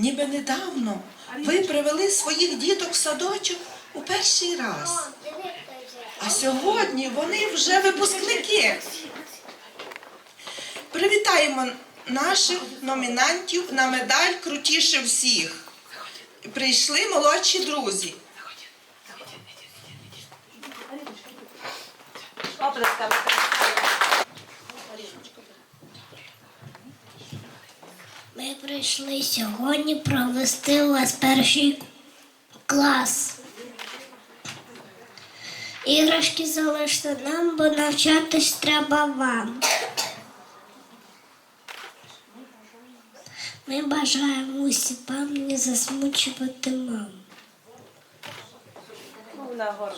ніби недавно ви привели своїх діток в садочок у перший раз. А сьогодні вони вже випускники. Привітаємо наших номінантів на медаль крутіше всіх. Прийшли молодші друзі. Оплесками. Ми прийшли сьогодні провести у вас перший клас. Іграшки залиште нам, бо навчатись треба вам. Ми бажаємо усім вам не засмучувати маму. На гору.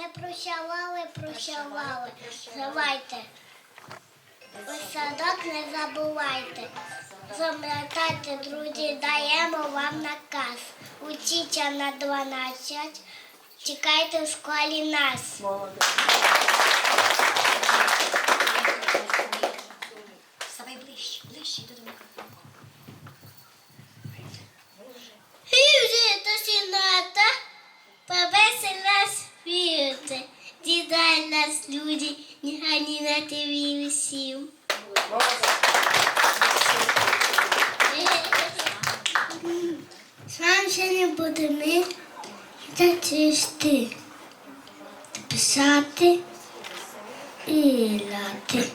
Ми прощавали, прощавали. Давайте. Садок не забувайте. Запам'ятайте, друзі, даємо вам наказ. Учіться на 12, чекайте в школі нас. Ставай ближче, ближче до мікрофону. Нас, люди, нехай на тебе всім. Сам ще не буде ми та зачисти, писати і ляти.